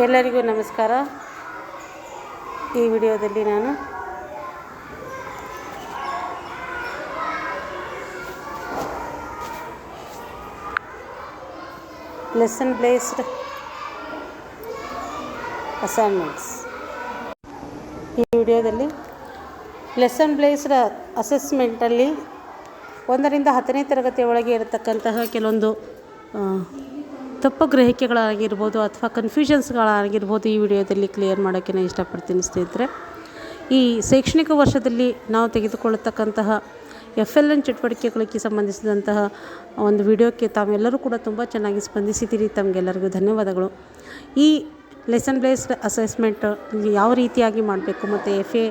ಎಲ್ಲರಿಗೂ ನಮಸ್ಕಾರ. ಈ ವಿಡಿಯೋದಲ್ಲಿ ನಾನು ಲೆಸನ್ ಬ್ಲೇಸ್ಡ್ ಅಸೈನ್ಮೆಂಟ್ಸ್ ಈ ವಿಡಿಯೋದಲ್ಲಿ ಲೆಸನ್ ಬ್ಲೇಸ್ಡ್ ಅಸೆಸ್ಮೆಂಟಲ್ಲಿ ಒಂದರಿಂದ ಹತ್ತನೇ ತರಗತಿಯ ಒಳಗೆ ಇರತಕ್ಕಂತಹ ಕೆಲವೊಂದು ತಪ್ಪು ಗ್ರಹಿಕೆಗಳಾಗಿರ್ಬೋದು ಅಥವಾ ಕನ್ಫ್ಯೂಷನ್ಸ್ಗಳಾಗಿರ್ಬೋದು ಈ ವಿಡಿಯೋದಲ್ಲಿ ಕ್ಲಿಯರ್ ಮಾಡೋಕ್ಕೆ ನಾನು ಇಷ್ಟಪಡ್ತೀನಿ ಸ್ನೇಹಿತರೆ. ಈ ಶೈಕ್ಷಣಿಕ ವರ್ಷದಲ್ಲಿ ನಾವು ತೆಗೆದುಕೊಳ್ಳತಕ್ಕಂತಹ ಎಫ್ ಎಲ್ ಎನ್ ಚಟುವಟಿಕೆಗಳಿಗೆ ಸಂಬಂಧಿಸಿದಂತಹ ಒಂದು ವಿಡಿಯೋಕ್ಕೆ ತಾವೆಲ್ಲರೂ ಕೂಡ ತುಂಬ ಚೆನ್ನಾಗಿ ಸ್ಪಂದಿಸಿದ್ದೀರಿ. ತಮಗೆಲ್ಲರಿಗೂ ಧನ್ಯವಾದಗಳು. ಈ ಲೆಸನ್ ಬೇಸ್ಡ್ ಅಸೆಸ್ಮೆಂಟ್ ಯಾವ ರೀತಿಯಾಗಿ ಮಾಡಬೇಕು ಮತ್ತು ಎಫ್ ಎ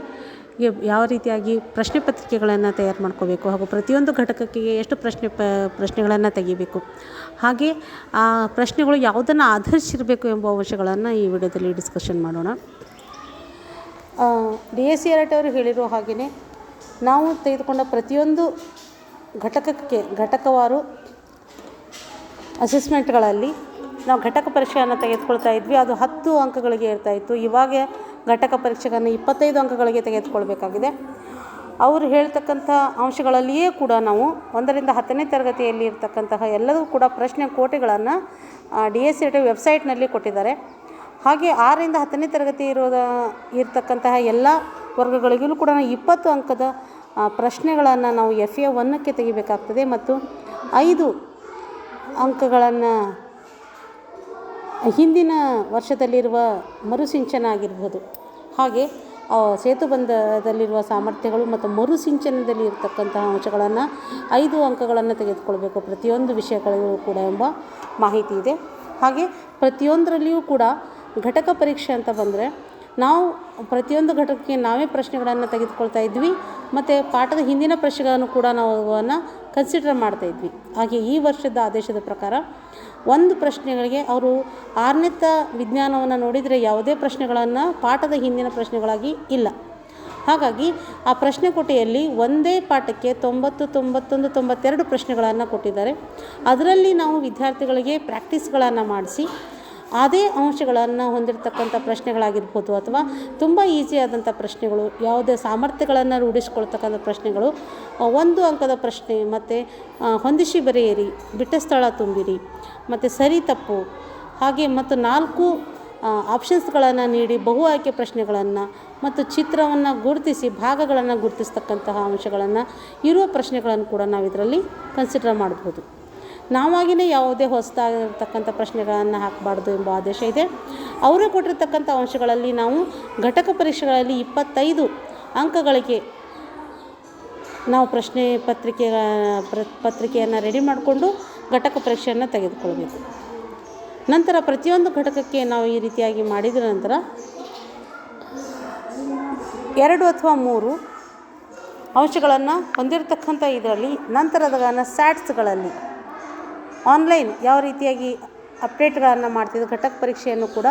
ಯಾವ ರೀತಿಯಾಗಿ ಪ್ರಶ್ನೆ ಪತ್ರಿಕೆಗಳನ್ನು ತಯಾರು ಮಾಡ್ಕೋಬೇಕು ಹಾಗೂ ಪ್ರತಿಯೊಂದು ಘಟಕಕ್ಕೆ ಎಷ್ಟು ಪ್ರಶ್ನೆ ಪ, ಪ್ರಶ್ನೆಗಳನ್ನು ತೆಗಿಬೇಕು. ಹಾಗೆ ಆ ಪ್ರಶ್ನೆಗಳು ಯಾವುದನ್ನು ಆಧರಿಸಿರಬೇಕು ಎಂಬ ಅಂಶಗಳನ್ನು ಈ ವಿಡಿಯೋದಲ್ಲಿ ಡಿಸ್ಕಷನ್ ಮಾಡೋಣ. ಡಿ ಎಸ್ ಸಿ ಅವರು ಹೇಳಿರೋ ಹಾಗೆಯೇ ನಾವು ತೆಗೆದುಕೊಂಡ ಪ್ರತಿಯೊಂದು ಘಟಕಕ್ಕೆ ಘಟಕವಾರು ಅಸೆಸ್ಮೆಂಟ್ಗಳಲ್ಲಿ ನಾವು ಘಟಕ ಪರೀಕ್ಷೆಯನ್ನು ತೆಗೆದುಕೊಳ್ತಾ ಇದ್ವಿ. ಅದು ಹತ್ತು ಅಂಕಗಳಿಗೆ ಇರ್ತಾ ಇತ್ತು. ಇವಾಗ ಘಟಕ ಪರೀಕ್ಷೆಗಳನ್ನು ಇಪ್ಪತ್ತೈದು ಅಂಕಗಳಿಗೆ ತೆಗೆದುಕೊಳ್ಬೇಕಾಗಿದೆ. ಅವರು ಹೇಳ್ತಕ್ಕಂಥ ಅಂಶಗಳಲ್ಲಿಯೇ ಕೂಡ ನಾವು ಒಂದರಿಂದ ಹತ್ತನೇ ತರಗತಿಯಲ್ಲಿ ಇರತಕ್ಕಂತಹ ಎಲ್ಲವೂ ಕೂಡ ಪ್ರಶ್ನೆ ಕೋಟೆಗಳನ್ನು ಡಿ ಎಸ್ ಸಿ ವೆಬ್ಸೈಟ್ನಲ್ಲಿ ಕೊಟ್ಟಿದ್ದಾರೆ. ಹಾಗೆ ಆರರಿಂದ ಹತ್ತನೇ ತರಗತಿ ಇರೋದ, ಇರತಕ್ಕಂತಹ ಎಲ್ಲ ವರ್ಗಗಳಿಗೂ ಕೂಡ ಇಪ್ಪತ್ತು ಅಂಕದ ಪ್ರಶ್ನೆಗಳನ್ನು ನಾವು ಎಫ್ ಎ ಒನ್ನಕ್ಕೆ ತೆಗಿಬೇಕಾಗ್ತದೆ ಮತ್ತು ಐದು ಅಂಕಗಳನ್ನು ಹಿಂದಿನ ವರ್ಷದಲ್ಲಿರುವ ಮರುಸಿಂಚನ ಆಗಿರ್ಬೋದು ಹಾಗೆ ಸೇತುಬಂಧದಲ್ಲಿರುವ ಸಾಮರ್ಥ್ಯಗಳು ಮತ್ತು ಮರುಸಿಂಚನದಲ್ಲಿ ಇರತಕ್ಕಂತಹ ಅಂಶಗಳನ್ನು ಐದು ಅಂಕಗಳನ್ನು ತೆಗೆದುಕೊಳ್ಬೇಕು. ಪ್ರತಿಯೊಂದು ವಿಷಯಗಳಿಗೂ ಕೂಡ ಎಂಬ ಮಾಹಿತಿ ಇದೆ. ಹಾಗೆ, ಪ್ರತಿಯೊಂದರಲ್ಲಿಯೂ ಕೂಡ ಘಟಕ ಪರೀಕ್ಷೆ ಅಂತ ಬಂದರೆ, ನಾವು ಪ್ರತಿಯೊಂದು ಘಟಕಕ್ಕೆ ನಾವೇ ಪ್ರಶ್ನೆಗಳನ್ನು ತೆಗೆದುಕೊಳ್ತಾ ಇದ್ವಿ, ಮತ್ತು ಪಾಠದ ಹಿಂದಿನ ಪ್ರಶ್ನೆಗಳನ್ನು ಕೂಡ ನಾವು ಅವನ್ನು ಕನ್ಸಿಡರ್ ಮಾಡ್ತಾ ಇದ್ವಿ ಹಾಗೆ ಈ ವರ್ಷದ ಆದೇಶದ ಪ್ರಕಾರ ಒಂದು ಪ್ರಶ್ನೆಗಳಿಗೆ ಅವರು ಆರನೇತ ವಿಜ್ಞಾನವನ್ನು ನೋಡಿದರೆ ಯಾವುದೇ ಪ್ರಶ್ನೆಗಳನ್ನು ಪಾಠದ ಹಿಂದಿನ ಪ್ರಶ್ನೆಗಳಾಗಿ ಇಲ್ಲ. ಹಾಗಾಗಿ ಆ ಪ್ರಶ್ನೆ ಕೋಟೆಯಲ್ಲಿ ಒಂದೇ ಪಾಠಕ್ಕೆ ತೊಂಬತ್ತು, ತೊಂಬತ್ತೊಂದು, ತೊಂಬತ್ತೆರಡು ಪ್ರಶ್ನೆಗಳನ್ನು ಕೊಟ್ಟಿದ್ದಾರೆ. ಅದರಲ್ಲಿ ನಾವು ವಿದ್ಯಾರ್ಥಿಗಳಿಗೆ ಪ್ರಾಕ್ಟೀಸ್ಗಳನ್ನು ಮಾಡಿಸಿ ಅದೇ ಅಂಶಗಳನ್ನು ಹೊಂದಿರತಕ್ಕಂಥ ಪ್ರಶ್ನೆಗಳಾಗಿರ್ಬೋದು ಅಥವಾ ತುಂಬ ಈಸಿಯಾದಂಥ ಪ್ರಶ್ನೆಗಳು, ಯಾವುದೇ ಸಾಮರ್ಥ್ಯಗಳನ್ನು ರೂಢಿಸ್ಕೊಳ್ತಕ್ಕಂಥ ಪ್ರಶ್ನೆಗಳು ಒಂದು ಅಂಕದ ಪ್ರಶ್ನೆ, ಮತ್ತು ಹೊಂದಿಸಿ ಬರೆಯಿರಿ, ಬಿಟ್ಟ ಸ್ಥಳ ತುಂಬಿರಿ, ಮತ್ತು ಸರಿ ತಪ್ಪು, ಹಾಗೆ ಮತ್ತು ನಾಲ್ಕು ಆಪ್ಷನ್ಸ್ಗಳನ್ನು ನೀಡಿ ಬಹು ಆಯ್ಕೆ ಪ್ರಶ್ನೆಗಳನ್ನು, ಮತ್ತು ಚಿತ್ರವನ್ನು ಗುರುತಿಸಿ ಭಾಗಗಳನ್ನು ಗುರುತಿಸ್ತಕ್ಕಂತಹ ಅಂಶಗಳನ್ನು ಇರುವ ಪ್ರಶ್ನೆಗಳನ್ನು ಕೂಡ ನಾವು ಇದರಲ್ಲಿ ಕನ್ಸಿಡರ್ ಮಾಡ್ಬೋದು. ನಾವಾಗಿಯೇ ಯಾವುದೇ ಹೊಸದಾಗಿರ್ತಕ್ಕಂಥ ಪ್ರಶ್ನೆಗಳನ್ನು ಹಾಕಬಾರ್ದು ಎಂಬ ಆದೇಶ ಇದೆ. ಅವರೇ ಕೊಟ್ಟಿರ್ತಕ್ಕಂಥ ಅಂಶಗಳಲ್ಲಿ ನಾವು ಘಟಕ ಪರೀಕ್ಷೆಗಳಲ್ಲಿ ಇಪ್ಪತ್ತೈದು ಅಂಕಗಳಿಗೆ ನಾವು ಪ್ರಶ್ನೆ ಪತ್ರಿಕೆ ಪತ್ರಿಕೆಯನ್ನು ರೆಡಿ ಮಾಡಿಕೊಂಡು ಘಟಕ ಪರೀಕ್ಷೆಯನ್ನು ತೆಗೆದುಕೊಳ್ಬೇಕು. ನಂತರ ಪ್ರತಿಯೊಂದು ಘಟಕಕ್ಕೆ ನಾವು ಈ ರೀತಿಯಾಗಿ ಮಾಡಿದ ನಂತರ ಎರಡು ಅಥವಾ ಮೂರು ಅಂಶಗಳನ್ನು ಹೊಂದಿರತಕ್ಕಂಥ ಇದರಲ್ಲಿ ನಂತರದ ಸ್ಯಾಟ್ಸ್ಗಳಲ್ಲಿ ಆನ್ಲೈನ್ ಯಾವ ರೀತಿಯಾಗಿ ಅಪ್ಡೇಟ್ಗಳನ್ನು ಮಾಡ್ತಿದ್ದು, ಘಟಕ ಪರೀಕ್ಷೆಯನ್ನು ಕೂಡ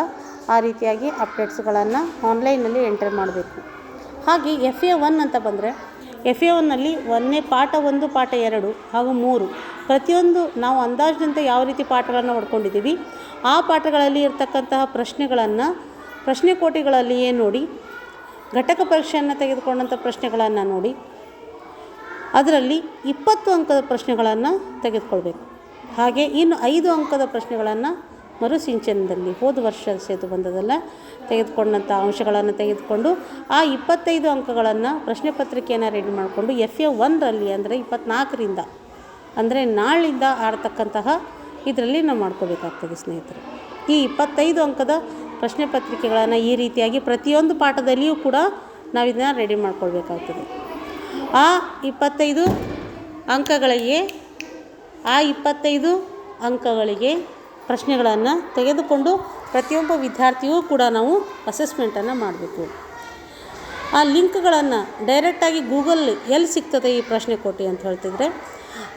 ಆ ರೀತಿಯಾಗಿ ಅಪ್ಡೇಟ್ಸ್ಗಳನ್ನು ಆನ್ಲೈನಲ್ಲಿ ಎಂಟರ್ ಮಾಡಬೇಕು. ಹಾಗೆ ಎಫ್ ಎ ಒನ್ ಅಂತ ಬಂದರೆ ಎಫ್ ಎ ಒನ್ನಲ್ಲಿ ಒಂದನೇ ಪಾಠ, ಒಂದು ಪಾಠ, ಎರಡು ಹಾಗೂ ಮೂರು ಪ್ರತಿಯೊಂದು ನಾವು ಅಂದಾಜಿನಂತೆ ಯಾವ ರೀತಿ ಪಾಠಗಳನ್ನು ಹೊಡ್ಕೊಂಡಿದ್ದೀವಿ ಆ ಪಾಠಗಳಲ್ಲಿ ಇರತಕ್ಕಂತಹ ಪ್ರಶ್ನೆಗಳನ್ನು, ಪ್ರಶ್ನೆ ಕೋಟಿಗಳಲ್ಲಿಯೇ ನೋಡಿ, ಘಟಕ ಪರೀಕ್ಷೆಯನ್ನು ತೆಗೆದುಕೊಂಡಂಥ ಪ್ರಶ್ನೆಗಳನ್ನು ನೋಡಿ, ಅದರಲ್ಲಿ ಇಪ್ಪತ್ತು ಅಂಕದ ಪ್ರಶ್ನೆಗಳನ್ನು ತೆಗೆದುಕೊಳ್ಬೇಕು. ಹಾಗೆ ಇನ್ನು ಐದು ಅಂಕದ ಪ್ರಶ್ನೆಗಳನ್ನು ಮರುಸಿಂಚನದಲ್ಲಿ ಹೋದ ವರ್ಷ ಸೇತುಬಂಧದಲ್ಲ ತೆಗೆದುಕೊಂಡಂಥ ಅಂಶಗಳನ್ನು ತೆಗೆದುಕೊಂಡು ಆ ಇಪ್ಪತ್ತೈದು ಅಂಕಗಳನ್ನು ಪ್ರಶ್ನೆ ಪತ್ರಿಕೆಯನ್ನು ರೆಡಿ ಮಾಡಿಕೊಂಡು ಎಫ್ ಎ ಒನ್ರಲ್ಲಿ ಅಂದರೆ ಇಪ್ಪತ್ತ್ನಾಲ್ಕರಿಂದ ಅಂದರೆ ನಾಳಿಂದ ಆಡ್ತಕ್ಕಂತಹ ಇದರಲ್ಲಿ ನಾವು ಮಾಡ್ಕೋಬೇಕಾಗ್ತದೆ ಸ್ನೇಹಿತರೆ. ಈ ಇಪ್ಪತ್ತೈದು ಅಂಕದ ಪ್ರಶ್ನೆ ಪತ್ರಿಕೆಗಳನ್ನು ಈ ರೀತಿಯಾಗಿ ಪ್ರತಿಯೊಂದು ಪಾಠದಲ್ಲಿಯೂ ಕೂಡ ನಾವು ಇದನ್ನು ರೆಡಿ ಮಾಡ್ಕೊಳ್ಬೇಕಾಗ್ತದೆ. ಆ ಇಪ್ಪತ್ತೈದು ಅಂಕಗಳಿಗೆ ಆ ಇಪ್ಪತ್ತೈದು ಅಂಕಗಳಿಗೆ ಪ್ರಶ್ನೆಗಳನ್ನು ತೆಗೆದುಕೊಂಡು ಪ್ರತಿಯೊಬ್ಬ ವಿದ್ಯಾರ್ಥಿಯೂ ಕೂಡ ನಾವು ಅಸೆಸ್ಮೆಂಟನ್ನು ಮಾಡಬೇಕು. ಆ ಲಿಂಕ್ಗಳನ್ನು ಡೈರೆಕ್ಟಾಗಿ ಗೂಗಲ್ ಎಲ್ಲಿ ಸಿಗ್ತದೆ ಈ ಪ್ರಶ್ನೆ ಕೋಟಿ ಅಂತ ಹೇಳ್ತಿದ್ರೆ,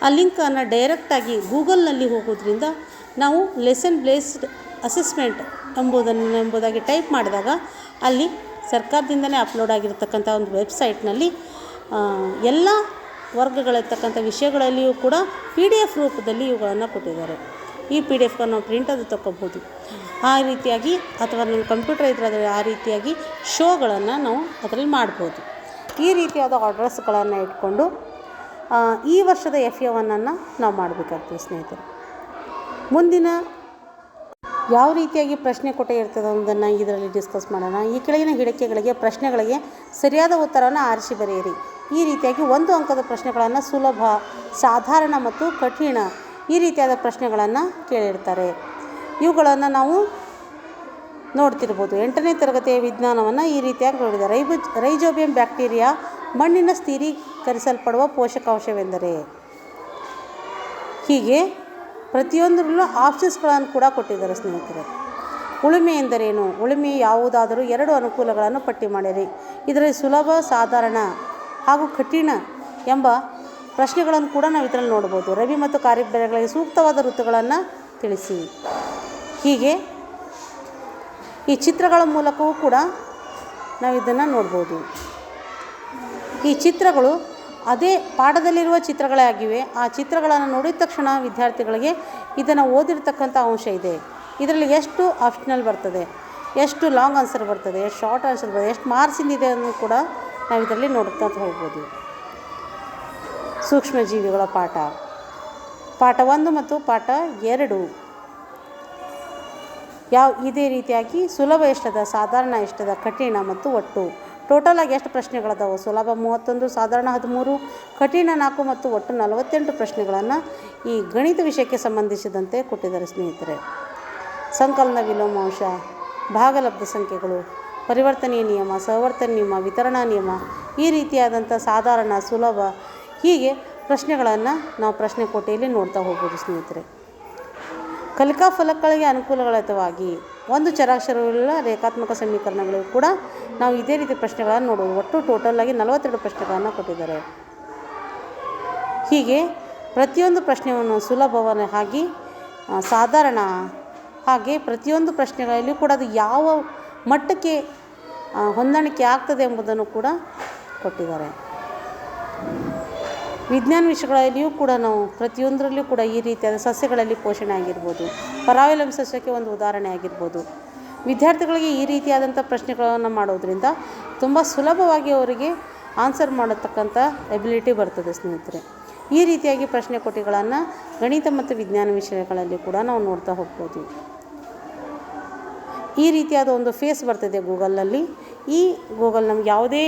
ಆ ಲಿಂಕನ್ನು ಡೈರೆಕ್ಟಾಗಿ ಗೂಗಲ್ನಲ್ಲಿ ಹೋಗೋದ್ರಿಂದ ನಾವು ಲೆಸನ್ ಬ್ಲೇಸ್ಡ್ ಅಸೆಸ್ಮೆಂಟ್ ಎಂಬುದನ್ನು ಎಂಬುದಾಗಿ ಟೈಪ್ ಮಾಡಿದಾಗ ಅಲ್ಲಿ ಸರ್ಕಾರದಿಂದಲೇ ಅಪ್ಲೋಡ್ ಆಗಿರತಕ್ಕಂಥ ಒಂದು ವೆಬ್ಸೈಟ್ನಲ್ಲಿ ಎಲ್ಲ ವರ್ಗಗಳಿರ್ತಕ್ಕಂಥ ವಿಷಯಗಳಲ್ಲಿಯೂ ಕೂಡ ಪಿ ಡಿ ಎಫ್ ರೂಪದಲ್ಲಿ ಇವುಗಳನ್ನು ಕೊಟ್ಟಿದ್ದಾರೆ. ಈ ಪಿ ಡಿ ಎಫ್ಗಳನ್ನು ನಾವು ಪ್ರಿಂಟ್ ಅದು ತಗೋಬೋದು ಆ ರೀತಿಯಾಗಿ ಅಥವಾ ನಮ್ಮ ಕಂಪ್ಯೂಟರ್ ಇದ್ರೆ ಆ ರೀತಿಯಾಗಿ ಶೋಗಳನ್ನು ನಾವು ಅದರಲ್ಲಿ ಮಾಡ್ಬೋದು. ಈ ರೀತಿಯಾದ ಆರ್ಡರ್ಸ್ಗಳನ್ನು ಇಟ್ಕೊಂಡು ಈ ವರ್ಷದ ಎಫ್ ಎ ಒನ್ನನ್ನು ನಾವು ಮಾಡಬೇಕಾಗ್ತದೆ ಸ್ನೇಹಿತರೆ. ಮುಂದಿನ ಯಾವ ರೀತಿಯಾಗಿ ಪ್ರಶ್ನೆ ಕೊಟ್ಟೆ ಇರ್ತದೆ ಅನ್ನೋದನ್ನು ಇದರಲ್ಲಿ ಡಿಸ್ಕಸ್ ಮಾಡೋಣ. ಈ ಕೆಳಗಿನ ಹಿಡಿಕೆಗಳಿಗೆ ಪ್ರಶ್ನೆಗಳಿಗೆ ಸರಿಯಾದ ಉತ್ತರವನ್ನು ಆರಿಸಿ ಬರೆಯಿರಿ. ಈ ರೀತಿಯಾಗಿ ಒಂದು ಅಂಕದ ಪ್ರಶ್ನೆಗಳನ್ನು ಸುಲಭ, ಸಾಧಾರಣ ಮತ್ತು ಕಠಿಣ ಈ ರೀತಿಯಾದ ಪ್ರಶ್ನೆಗಳನ್ನು ಕೇಳಿರ್ತಾರೆ. ಇವುಗಳನ್ನು ನಾವು ನೋಡ್ತಿರ್ಬೋದು. ಎಂಟನೇ ತರಗತಿಯ ವಿಜ್ಞಾನವನ್ನು ಈ ರೀತಿಯಾಗಿ ನೋಡಿದೆ. ರೈಬೋ, ರೈಜೋಬಿಯಂ ಬ್ಯಾಕ್ಟೀರಿಯಾ ಮಣ್ಣಿನ ಸ್ಥಿರೀಕರಿಸಲ್ಪಡುವ ಪೋಷಕಾಂಶವೆಂದರೆ? ಹೀಗೆ ಪ್ರತಿಯೊಂದರಲ್ಲೂ ಆಪ್ಷನ್ಸ್ಗಳನ್ನು ಕೂಡ ಕೊಟ್ಟಿದ್ದಾರೆ ಸ್ನೇಹಿತರೆ. ಉಳುಮೆ ಎಂದರೇನು? ಉಳುಮೆ ಯಾವುದಾದರೂ ಎರಡು ಅನುಕೂಲಗಳನ್ನು ಪಟ್ಟಿ ಮಾಡಿರಿ. ಇದರಲ್ಲಿ ಸುಲಭ, ಸಾಧಾರಣ ಹಾಗೂ ಕಠಿಣ ಎಂಬ ಪ್ರಶ್ನೆಗಳನ್ನು ಕೂಡ ನಾವು ಇದರಲ್ಲಿ ನೋಡ್ಬೋದು. ರವಿ ಮತ್ತು ಖಾರಿಫ್ ಬೆಳೆಗಳಿಗೆ ಸೂಕ್ತವಾದ ಋತುಗಳನ್ನು ತಿಳಿಸಿ. ಹೀಗೆ ಈ ಚಿತ್ರಗಳ ಮೂಲಕವೂ ಕೂಡ ನಾವು ಇದನ್ನು ನೋಡ್ಬೋದು. ಈ ಚಿತ್ರಗಳು ಅದೇ ಪಾಠದಲ್ಲಿರುವ ಚಿತ್ರಗಳೇ ಆಗಿವೆ. ಆ ಚಿತ್ರಗಳನ್ನು ನೋಡಿದ ತಕ್ಷಣ ವಿದ್ಯಾರ್ಥಿಗಳಿಗೆ ಇದನ್ನು ಓದಿರ್ತಕ್ಕಂಥ ಅಂಶ ಇದೆ. ಇದರಲ್ಲಿ ಎಷ್ಟು ಆಪ್ಷನಲ್ ಬರ್ತದೆ, ಎಷ್ಟು ಲಾಂಗ್ ಆನ್ಸರ್ ಬರ್ತದೆ, ಎಷ್ಟು ಶಾರ್ಟ್ ಆನ್ಸರ್ ಬರ್ತದೆ, ಎಷ್ಟು ಮಾರ್ಕ್ಸಿಂದಿದೆ ಅನ್ನೋದು ಕೂಡ ನಾವು ಇದರಲ್ಲಿ ನೋಡ್ತಾ ಹೋಗ್ಬೋದು. ಸೂಕ್ಷ್ಮಜೀವಿಗಳ ಪಾಠ. ಪಾಠ ಒಂದು ಮತ್ತು ಪಾಠ ಎರಡು. ಯಾವ, ಇದೇ ರೀತಿಯಾಗಿ ಸುಲಭ ಎಷ್ಟದ ಸಾಧಾರಣ ಎಷ್ಟದ ಕಠಿಣ ಮತ್ತು ಒಟ್ಟು. ಟೋಟಲ್ ಆಗಿ ಎಷ್ಟು ಪ್ರಶ್ನೆಗಳದಾವೆ? ಸುಲಭ ಮೂವತ್ತೊಂದು, ಸಾಧಾರಣ ಹದಿಮೂರು, ಕಠಿಣ ನಾಲ್ಕು ಮತ್ತು ಒಟ್ಟು ನಲವತ್ತೆಂಟು ಪ್ರಶ್ನೆಗಳನ್ನು ಈ ಗಣಿತ ವಿಷಯಕ್ಕೆ ಸಂಬಂಧಿಸಿದಂತೆ ಕೊಟ್ಟಿದ್ದಾರೆ ಸ್ನೇಹಿತರೆ. ಸಂಕಲನ ವಿಲೋಮಾಂಶ ಭಾಗಲಬ್ಧ ಸಂಖ್ಯೆಗಳು ಪರಿವರ್ತನೀಯ ನಿಯಮ ಸಹವರ್ತನ ನಿಯಮ, ವಿತರಣಾ ನಿಯಮ ಈ ರೀತಿಯಾದಂಥ ಸಾಧಾರಣ ಸುಲಭ ಹೀಗೆ ಪ್ರಶ್ನೆಗಳನ್ನು ನಾವು ಪ್ರಶ್ನೆ ಕೋಟೆಯಲ್ಲಿ ನೋಡ್ತಾ ಹೋಗ್ಬೋದು ಸ್ನೇಹಿತರೆ. ಕಲಿಕಾ ಫಲಕಗಳಿಗೆ ಅನುಕೂಲಗಳತವಾಗಿ ಒಂದು ಚರಾಕ್ಷರವುಳ್ಳ ರೇಖಾತ್ಮಕ ಸಮೀಕರಣಗಳಿಗೂ ಕೂಡ ನಾವು ಇದೇ ರೀತಿ ಪ್ರಶ್ನೆಗಳನ್ನು ನೋಡ್ಬೋದು ಒಟ್ಟು ಟೋಟಲ್ ಆಗಿ ನಲವತ್ತೆರಡು ಪ್ರಶ್ನೆಗಳನ್ನು ಕೊಟ್ಟಿದ್ದಾರೆ. ಹೀಗೆ ಪ್ರತಿಯೊಂದು ಪ್ರಶ್ನೆಯನ್ನು ಸುಲಭವನ್ನು ಹಾಗೆ ಸಾಧಾರಣ ಹಾಗೆ ಪ್ರತಿಯೊಂದು ಪ್ರಶ್ನೆಗಳಲ್ಲಿ ಕೂಡ ಅದು ಯಾವ ಮಟ್ಟಕ್ಕೆ ಹೊಂದಾಣಿಕೆ ಆಗ್ತದೆ ಎಂಬುದನ್ನು ಕೂಡ ಕೊಟ್ಟಿದ್ದಾರೆ. ವಿಜ್ಞಾನ ವಿಷಯಗಳಲ್ಲಿಯೂ ಕೂಡ ನಾವು ಪ್ರತಿಯೊಂದರಲ್ಲೂ ಕೂಡ ಈ ರೀತಿಯಾದ ಸಸ್ಯಗಳಲ್ಲಿ ಪೋಷಣೆ ಆಗಿರ್ಬೋದು. ಪರಾವಲಂಬಿ ಸಸ್ಯಕ್ಕೆ ಒಂದು ಉದಾಹರಣೆ ಆಗಿರ್ಬೋದು. ವಿದ್ಯಾರ್ಥಿಗಳಿಗೆ ಈ ರೀತಿಯಾದಂಥ ಪ್ರಶ್ನೆಗಳನ್ನು ಮಾಡೋದ್ರಿಂದ ತುಂಬ ಸುಲಭವಾಗಿ ಅವರಿಗೆ ಆನ್ಸರ್ ಮಾಡತಕ್ಕಂಥ ಎಬಿಲಿಟಿ ಬರ್ತದೆ ಸ್ನೇಹಿತರೆ. ಈ ರೀತಿಯಾಗಿ ಪ್ರಶ್ನೆ ಕೋಟಿಗಳನ್ನು ಗಣಿತ ಮತ್ತು ವಿಜ್ಞಾನ ವಿಷಯಗಳಲ್ಲಿ ಕೂಡ ನಾವು ನೋಡ್ತಾ ಹೋಗ್ಬೋದು. ಈ ರೀತಿಯಾದ ಒಂದು ಫೇಸ್ ಬರ್ತದೆ ಗೂಗಲ್ನಲ್ಲಿ ಈ ಗೂಗಲ್ ನಮ್ಗೆ ಯಾವುದೇ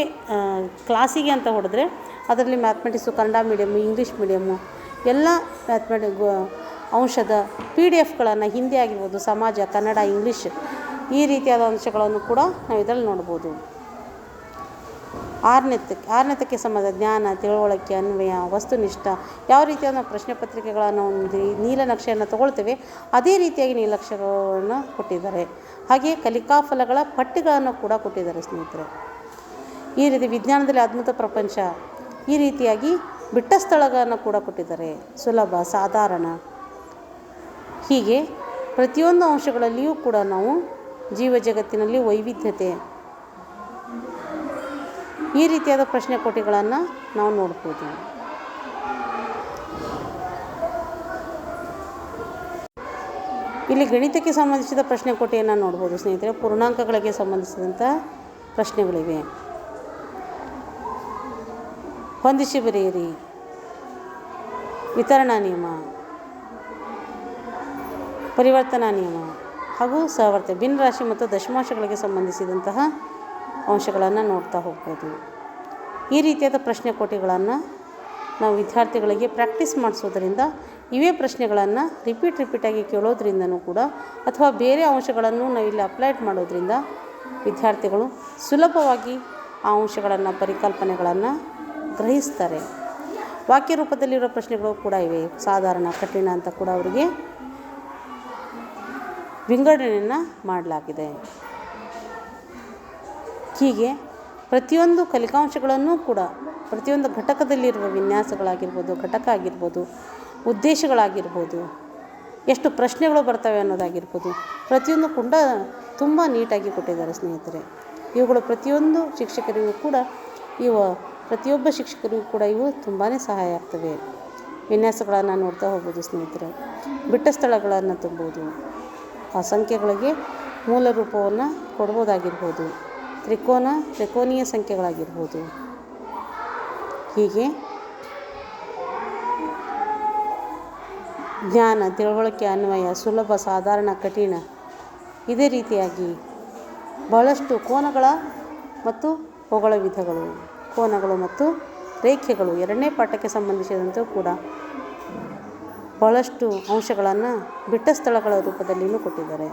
ಕ್ಲಾಸಿಗೆ ಅಂತ ಹೊಡೆದ್ರೆ ಅದರಲ್ಲಿ mathematics, Kannada medium English medium ಎಲ್ಲ ಮ್ಯಾಥಮೆಟಿಕ್ ಅಂಶದ ಪಿ ಡಿ ಎಫ್ಗಳನ್ನು ಹಿಂದಿ ಆಗಿರ್ಬೋದು ಸಮಾಜ, ಕನ್ನಡ, ಇಂಗ್ಲೀಷ್ ಈ ರೀತಿಯಾದ ಅಂಶಗಳನ್ನು ಕೂಡ ನಾವು ಇದರಲ್ಲಿ ನೋಡ್ಬೋದು. ಆರನೇತಕ್ಕೆ ಆರನೇತಕ್ಕೆ ಸಂಬಂಧ ಜ್ಞಾನ, ತಿಳುವಳಿಕೆ, ಅನ್ವಯ, ವಸ್ತುನಿಷ್ಠ ಯಾವ ರೀತಿಯಾದ ಪ್ರಶ್ನೆ ಪತ್ರಿಕೆಗಳನ್ನು ಒಂದು ನೀಲನಕ್ಷೆಯನ್ನು ತಗೊಳ್ತೇವೆ, ಅದೇ ರೀತಿಯಾಗಿ ನೀಲಕ್ಷೆಗಳನ್ನು ಕೊಟ್ಟಿದ್ದಾರೆ. ಹಾಗೆಯೇ ಕಲಿಕಾ ಫಲಗಳ ಪಟ್ಟಿಗಳನ್ನು ಕೂಡ ಕೊಟ್ಟಿದ್ದಾರೆ ಸ್ನೇಹಿತರೆ. ಈ ರೀತಿ ವಿಜ್ಞಾನದಲ್ಲಿ ಅದ್ಭುತ ಪ್ರಪಂಚ, ಈ ರೀತಿಯಾಗಿ ಬಿಟ್ಟ ಸ್ಥಳಗಳನ್ನು ಕೂಡ ಕೊಟ್ಟಿದ್ದಾರೆ. ಸುಲಭ, ಸಾಧಾರಣ. ಹೀಗೆ ಪ್ರತಿಯೊಂದು ಅಂಶಗಳಲ್ಲಿಯೂ ಕೂಡ ನಾವು ಜೀವ ಜಗತ್ತಿನಲ್ಲಿ ವೈವಿಧ್ಯತೆ ಈ ರೀತಿಯಾದ ಪ್ರಶ್ನೆ ಕೋಟಿಗಳನ್ನು ನಾವು ನೋಡ್ಬೋದು ಇಲ್ಲಿ ಗಣಿತಕ್ಕೆ ಸಂಬಂಧಿಸಿದ ಪ್ರಶ್ನೆ ಕೋಟಿಯನ್ನು ನೋಡ್ಬೋದು ಸ್ನೇಹಿತರೆ. ಪೂರ್ಣಾಂಕಗಳಿಗೆ ಸಂಬಂಧಿಸಿದಂಥ ಪ್ರಶ್ನೆಗಳಿವೆ. ಹೊಂದಿಸಿ ಬರೆಯಿರಿ. ವಿತರಣಾ ನಿಯಮ, ಪರಿವರ್ತನಾ ನಿಯಮ ಹಾಗೂ ಸಹವರ್ತ ಭಿನ್ನರಾಶಿ ಮತ್ತು ದಶಮಾಂಶಗಳಿಗೆ ಸಂಬಂಧಿಸಿದಂತಹ ಅಂಶಗಳನ್ನು ನೋಡ್ತಾ ಹೋಗ್ಬೋದು. ಈ ರೀತಿಯಾದ ಪ್ರಶ್ನೆ ಕೋಟಿಗಳನ್ನು ನಾವು ವಿದ್ಯಾರ್ಥಿಗಳಿಗೆ ಪ್ರಾಕ್ಟೀಸ್ ಮಾಡಿಸೋದ್ರಿಂದ ಇವೇ ಪ್ರಶ್ನೆಗಳನ್ನು ರಿಪೀಟ್ ರಿಪೀಟಾಗಿ ಕೇಳೋದ್ರಿಂದನೂ ಕೂಡ ಅಥವಾ ಬೇರೆ ಅಂಶಗಳನ್ನು ನಾವು ಇಲ್ಲಿ ಅಪ್ಲೈಡ್ ಮಾಡೋದ್ರಿಂದ ವಿದ್ಯಾರ್ಥಿಗಳು ಸುಲಭವಾಗಿ ಆ ಅಂಶಗಳನ್ನು, ಪರಿಕಲ್ಪನೆಗಳನ್ನು ಗ್ರಹಿಸ್ತಾರೆ. ವಾಕ್ಯ ರೂಪದಲ್ಲಿರೋ ಪ್ರಶ್ನೆಗಳು ಕೂಡ ಇವೆ. ಸಾಧಾರಣ, ಕಠಿಣ ಅಂತ ಕೂಡ ಅವರಿಗೆ ವಿಂಗಡಣೆಯನ್ನು ಮಾಡಲಾಗಿದೆ. ಹೀಗೆ ಪ್ರತಿಯೊಂದು ಕಲಿಕಾಂಶಗಳನ್ನು ಕೂಡ ಪ್ರತಿಯೊಂದು ಘಟಕದಲ್ಲಿರುವ ವಿನ್ಯಾಸಗಳಾಗಿರ್ಬೋದು, ಘಟಕ ಆಗಿರ್ಬೋದು, ಉದ್ದೇಶಗಳಾಗಿರ್ಬೋದು, ಎಷ್ಟು ಪ್ರಶ್ನೆಗಳು ಬರ್ತವೆ ಅನ್ನೋದಾಗಿರ್ಬೋದು, ಪ್ರತಿಯೊಂದು ಕೂಡ ತುಂಬ ನೀಟಾಗಿ ಕೊಟ್ಟಿದ್ದಾರೆ ಸ್ನೇಹಿತರೆ. ಇವುಗಳು ಪ್ರತಿಯೊಂದು ಶಿಕ್ಷಕರಿಗೂ ಕೂಡ ಇವು, ಪ್ರತಿಯೊಬ್ಬ ಶಿಕ್ಷಕರಿಗೂ ಕೂಡ ಇವು ತುಂಬಾ ಸಹಾಯ ಆಗ್ತವೆ. ವಿನ್ಯಾಸಗಳನ್ನು ನೋಡ್ತಾ ಹೋಗ್ಬೋದು ಸ್ನೇಹಿತರೆ. ಬಿಟ್ಟ ಸ್ಥಳಗಳನ್ನು ತುಂಬೋದು ಆ ಸಂಖ್ಯೆಗಳಿಗೆ ಮೂಲ ರೂಪವನ್ನು ಕೊಡ್ಬೋದಾಗಿರ್ಬೋದು. ತ್ರಿಕೋನ, ತ್ರಿಕೋನೀಯ ಸಂಖ್ಯೆಗಳಾಗಿರ್ಬೋದು. ಹೀಗೆ ಜ್ಞಾನ, ತಿಳುವಳಿಕೆ, ಅನ್ವಯ, ಸುಲಭ, ಸಾಧಾರಣ, ಕಠಿಣ ಇದೇ ರೀತಿಯಾಗಿ ಬಹಳಷ್ಟು ಕೋನಗಳ ಮತ್ತು ಹೊಗಳ ವಿಧಗಳು, ಕೋನಗಳು ಮತ್ತು ರೇಖೆಗಳು ಎರಡನೇ ಪಾಠಕ್ಕೆ ಸಂಬಂಧಿಸಿದಂತೆ ಕೂಡ ಬಹಳಷ್ಟು ಅಂಶಗಳನ್ನು ಬಿಟ್ಟ ಸ್ಥಳಗಳ ರೂಪದಲ್ಲಿಯೂ ಕೊಟ್ಟಿದ್ದಾರೆ.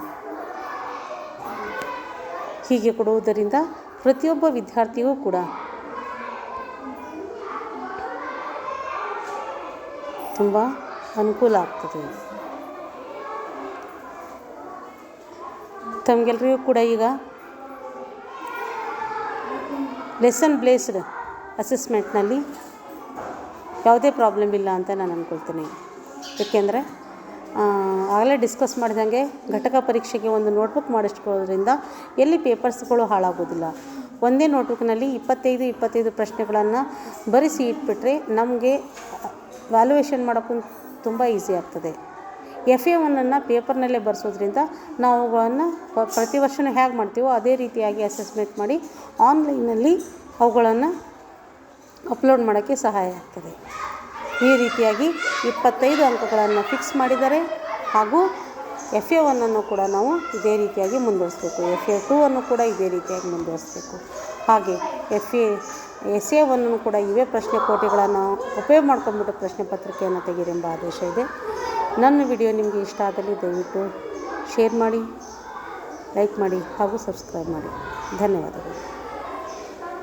ಹೀಗೆ ಕೊಡುವುದರಿಂದ ಪ್ರತಿಯೊಬ್ಬ ವಿದ್ಯಾರ್ಥಿಯೂ ಕೂಡ. ತುಂಬ ಅನುಕೂಲ ಆಗ್ತದೆ. ತಮಗೆಲ್ರಿಗೂ ಕೂಡ ಈಗ ಲೆಸನ್ ಬ್ಲೇಸ್ಡ್ ಅಸೆಸ್ಮೆಂಟ್ನಲ್ಲಿ ಯಾವುದೇ ಪ್ರಾಬ್ಲಮ್ ಇಲ್ಲ ಅಂತ ನಾನು ಅಂದ್ಕೊಳ್ತೀನಿ ಏಕೆಂದರೆ ಆಗಲೇ ಡಿಸ್ಕಸ್ ಮಾಡಿದಂಗೆ ಘಟಕ ಪರೀಕ್ಷೆಗೆ ಒಂದು ನೋಟ್ಬುಕ್ ಮಾಡಿಸ್ಕೊಳ್ಳೋದ್ರಿಂದ ಎಲ್ಲಿ ಪೇಪರ್ಸ್ಗಳು ಹಾಳಾಗೋದಿಲ್ಲ. ಒಂದೇ ನೋಟ್ಬುಕ್ನಲ್ಲಿ ಇಪ್ಪತ್ತೈದು ಇಪ್ಪತ್ತೈದು ಪ್ರಶ್ನೆಗಳನ್ನು ಬರೆಸಿ ಇಟ್ಬಿಟ್ರೆ ನಮಗೆ ವ್ಯಾಲ್ಯೂಯೇಷನ್ ಮಾಡೋಕ್ಕೂ ತುಂಬ ಈಸಿ ಆಗ್ತದೆ. ಎಫ್ ಎ ಒನ್ನನ್ನು ಪೇಪರ್ನಲ್ಲೇ ಬರೆಸೋದ್ರಿಂದ ನಾವು ಅವುಗಳನ್ನು ಪ್ರತಿ ವರ್ಷವೂ ಹೇಗೆ ಮಾಡ್ತೀವೋ ಅದೇ ರೀತಿಯಾಗಿ ಅಸೆಸ್ಮೆಂಟ್ ಮಾಡಿ ಆನ್ಲೈನಲ್ಲಿ ಅವುಗಳನ್ನು ಅಪ್ಲೋಡ್ ಮಾಡೋಕ್ಕೆ ಸಹಾಯ ಆಗ್ತದೆ. ಈ ರೀತಿಯಾಗಿ ಇಪ್ಪತ್ತೈದು ಅಂಕಗಳನ್ನು ಫಿಕ್ಸ್ ಮಾಡಿದ್ದಾರೆ. ಹಾಗೂ ಎಫ್ ಎ ಒನ್ನನ್ನು ಕೂಡ ನಾವು ಇದೇ ರೀತಿಯಾಗಿ ಮುಂದುವರಿಸಬೇಕು. ಎಫ್ ಎ ಟೂ ಅನ್ನು ಕೂಡ ಇದೇ ರೀತಿಯಾಗಿ ಮುಂದುವರಿಸಬೇಕು. ಹಾಗೆ ಎಫ್ ಎ ಎಸ್ ಎ ಒನ್ನನ್ನು ಕೂಡ ಇವೇ ಪ್ರಶ್ನೆ ಕೋಟಿಗಳನ್ನು ಉಪಯೋಗ ಮಾಡ್ಕೊಂಡ್ಬಿಟ್ಟು ಪ್ರಶ್ನೆ ಪತ್ರಿಕೆಯನ್ನು ತೆಗೀರೆಂಬ ಆದೇಶ ಇದೆ. ನನ್ನ ವಿಡಿಯೋ ನಿಮಗೆ ಇಷ್ಟ ಆದಲ್ಲಿ ದಯವಿಟ್ಟು ಶೇರ್ ಮಾಡಿ, ಲೈಕ್ ಮಾಡಿ ಹಾಗೂ ಸಬ್ಸ್ಕ್ರೈಬ್ ಮಾಡಿ. ಧನ್ಯವಾದಗಳು.